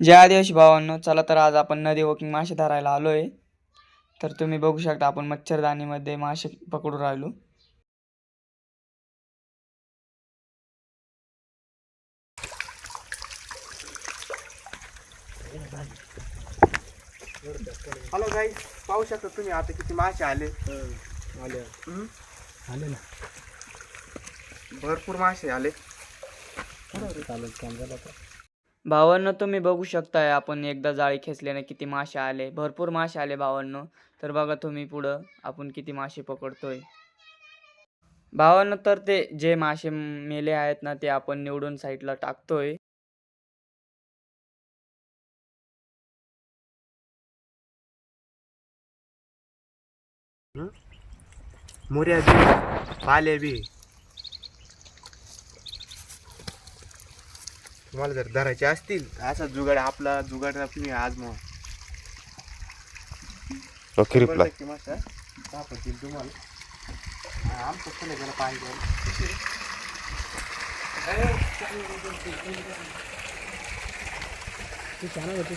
जय आदिवासी भावांनो चला तर आज आपण नदी वॉकिंग मासे धरायला आलोय. तर तुम्ही बघू शकता आपण मच्छरदाणीमध्ये मासे पकडू राहिलो. हॅलो गाईस पाहू शकता तुम्ही आता किती मासे आले. आले. हम्म? आले ना. भरपूर मासे आले. चालेल काम झालं आता भावांनो तुम्ही बघू शकताय आपण एकदा जाळी खेचल्याने किती मासे आले. भरपूर मासे आले भावांनो. तर बघा तुम्ही पुढं आपण किती मासे पकडतोय. भावांनो तर ते जे मासे मेले आहेत ना ते आपण निवडून साईडला टाकतोय. मुऱ्या बी पाले बी. तुम्हाला जर धरायचे असतील असा जुगाड आपला जुगाड तुम्ही आज मग. टक्के मासा सापडतील तुम्हाला. आमचं फुलं गेलं पाहिजे. तू छान आहे तू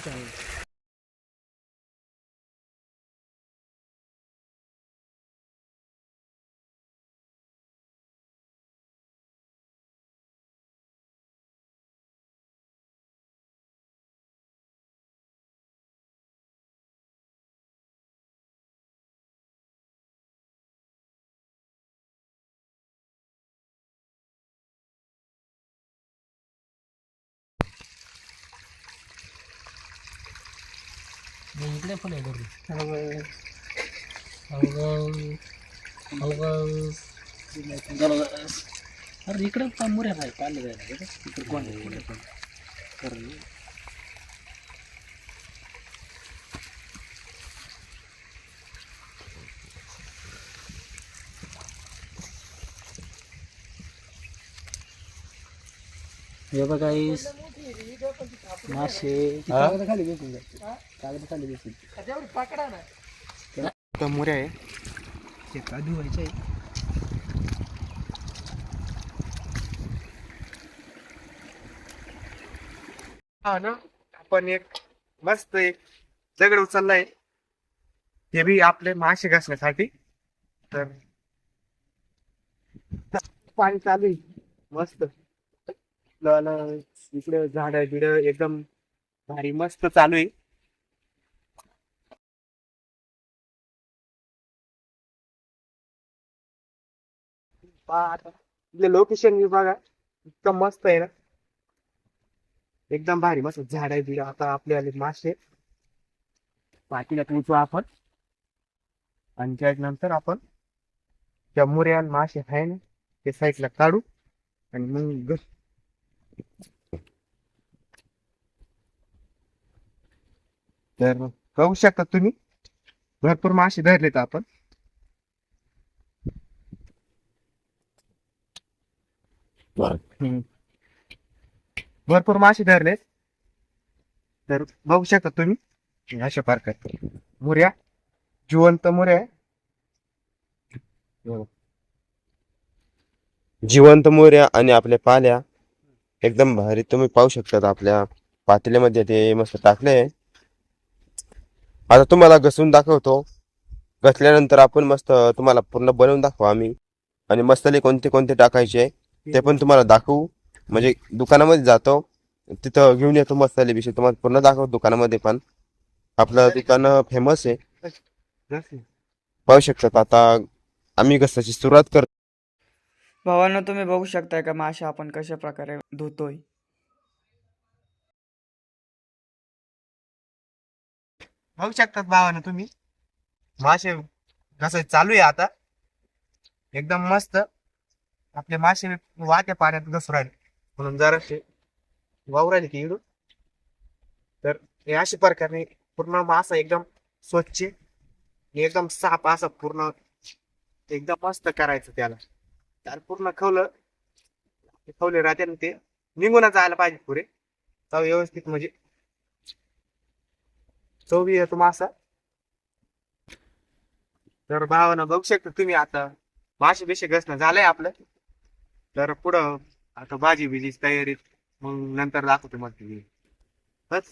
इकडे पण आहे घरी अरे इकडे पण मुऱ्या नाही पाहिले जायला इकडे कोण आहे? इकडे पण करून हे बघा मासे. कागद खाली बसून जाते कागद खाली बसून. तर मुऱ्या आहे. ते का धुवायचं आहे. हा ना? आपण एक मस्त एक दगड उचललाय. ते बी आपले मासे घासण्यासाठी. तर पाणी चालू आहे. मस्त. इकडे झाड बिड एकदम भारी मस्त चालू आहे. लोकेशन बघा. इतकं मस्त आहे ना. एकदम भारी मस्त झाड आहे बिड. आता आपले आले मासे. पाठीला पोचू आपण. आणि त्यानंतर आपण त्या मुऱ्या मासे आहे ना ते साईडला काढू. आणि मग तर पाहू शकता तुम्ही. भरपूर मासे धरलेत आपण. भरपूर मासे धरलेत. तर बघू शकता तुम्ही. अशा प्रकारे मुऱ्या. जिवंत मुऱ्या. हो. जिवंत मोऱ्या आणि आपल्या पाल्या. एकदम भारी तुम्ही पाहू शकतात आपल्या पातेल्यामध्ये ते मस्त टाकले आता तुम्हाला घसून दाखवतो. घसल्यानंतर आपण मस्त तुम्हाला पूर्ण बनवून दाखवू आम्ही. आणि मसाले कोणते कोणते टाकायचे ते पण तुम्हाला दाखवू. म्हणजे दुकानामध्ये जातो तिथं घेऊन येतो मसाले विषयी तुम्हाला पूर्ण दाखवतो दुकानामध्ये पण. आपलं दुकान फेमस आहे. पाहू शकतात आता आम्ही घसाची सुरुवात करतो. भावांना तुम्ही बघू शकताय का माशा आपण कशा प्रकारे धुतोय? बघू शकतात भावानं तुम्ही. मासे कसं चालू आहे आता. एकदम मस्त. आपले मासे वाट्या पाण्यात घसरू राहिले. म्हणून जराशे वाहू राहिले की इडून. तर हे अशा प्रकारे पूर्ण मासा एकदम स्वच्छ एकदम साफ असा पूर्ण एकदम मस्त करायचं त्याला. तर पूर्ण खवलं ते खवले राहते ना ते. निघूनच जायला पाहिजे पुरे. चव व्यवस्थित म्हणजे चवी येतो मासा. तर भावानं बघू शकता तुम्ही आता भाषे बिशे घसणं झालंय आपलं. तर पुढं आता भाजी बिजी तयारीत मग नंतर दाखवतो मग तुम्ही. बस.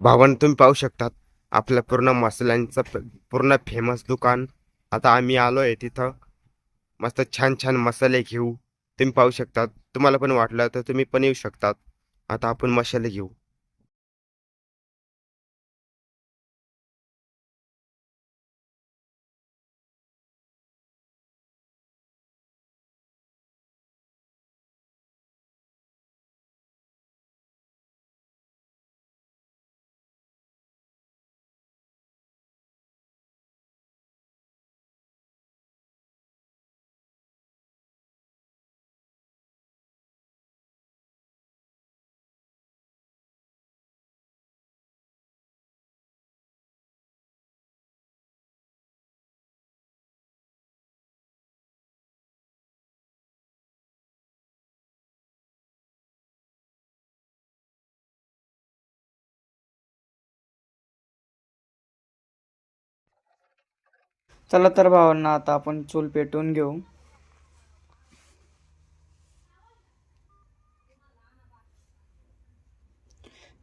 भावानं तुम्ही पाहू शकतात आपल्या पूर्ण मसाल्यांचं पूर्ण फेमस दुकान. आता आम्ही आलो आहे तिथं. मस्त छान छान मसाले घेऊ. तुम्ही पाहू शकतात तुम्हाला पण वाटलं तर तुम्ही पण येऊ शकतात आता आपण मसाले घेऊ. चला तर भावांना आता आपण चूल पेटवून घेऊ.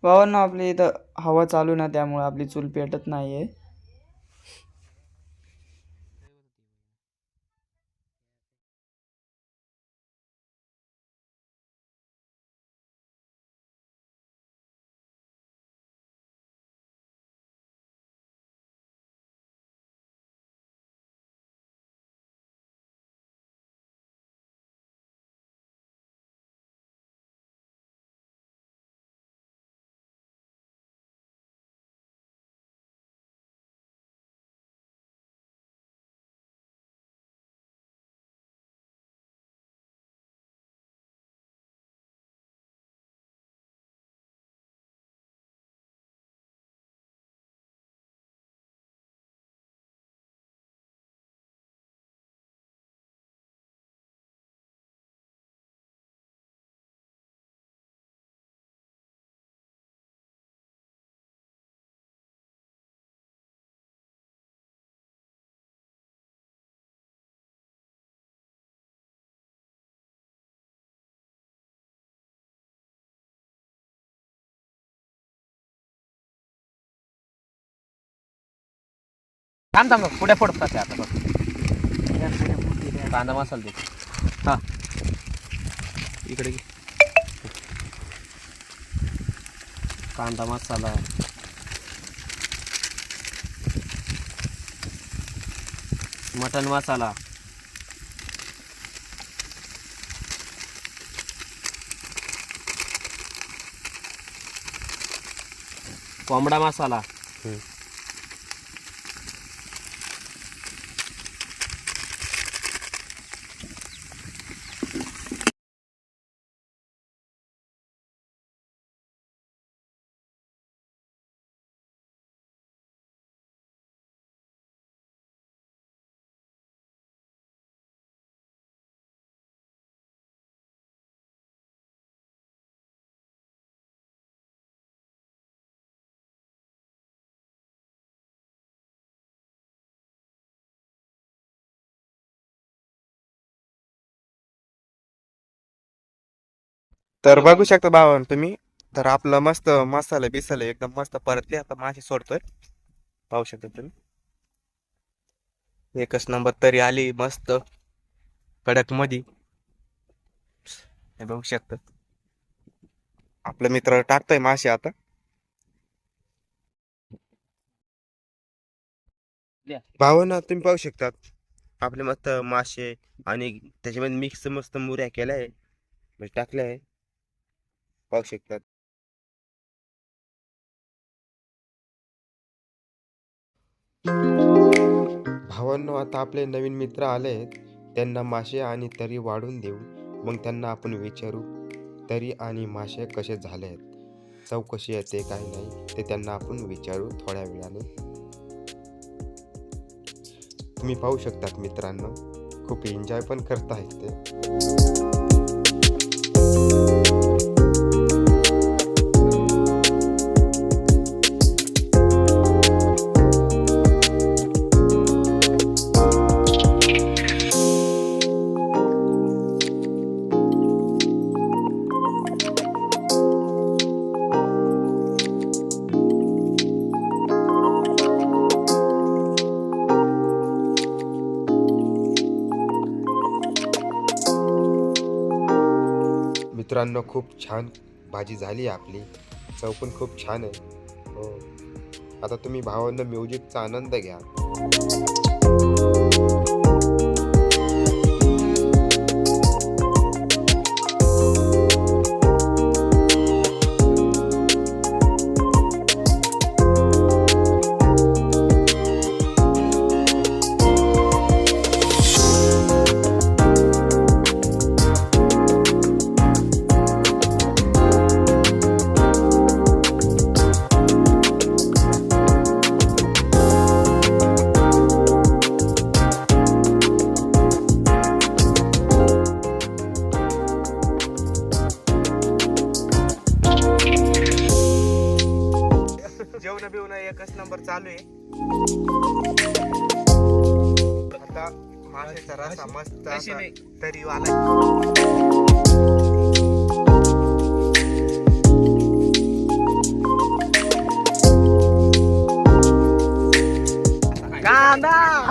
भावांना आपली इथं हवा चालू ना त्यामुळे आपली चूल पेटत नाही आहे थांब थांब पुढे पडतात ते आता बघ. कांदा मसाला दे. हा. इकडे घे. कांदा मसाला. मटन मसाला. कोंबडा मसाला. तर बघू शकता भावानं तुम्ही. तर आपलं मस्त मसाले बिसाले एकदम मस्त परतले. आता मासे सोडतोय. पाहू शकता तुम्ही. एकच नंबर तरी आली मस्त. कडक मधी हे बघू शकता. आपला मित्र टाकतोय मासे आता. भावांना तुम्ही पाहू शकतात आपले मस्त मासे आणि त्याच्यामध्ये मिक्स मस्त मुऱ्या केल्या आहे. म्हणजे टाकल्या आहे. पाहू शकतात. भावांनो आता आपले नवीन मित्र आले आहेत त्यांना मासे आणि तरी वाढून देऊ. मग त्यांना आपण विचारू तरी आणि मासे कसे झाले आहेत चौकशी येते काय नाही ते त्यांना आपण विचारू थोड्या वेळाने. तुम्ही पाहू शकतात मित्रांनो खूप एन्जॉय पण करत आहेत ते. मित्रांनो खूप छान भाजी झाली आहे आपली. चव पण खूप छान आहे. हो. आता तुम्ही भावांना म्युझिकचा आनंद घ्या. एकच नंबर चालू आहे. आता माशाचा रसा मस्त असा तरी वाला. कांदा!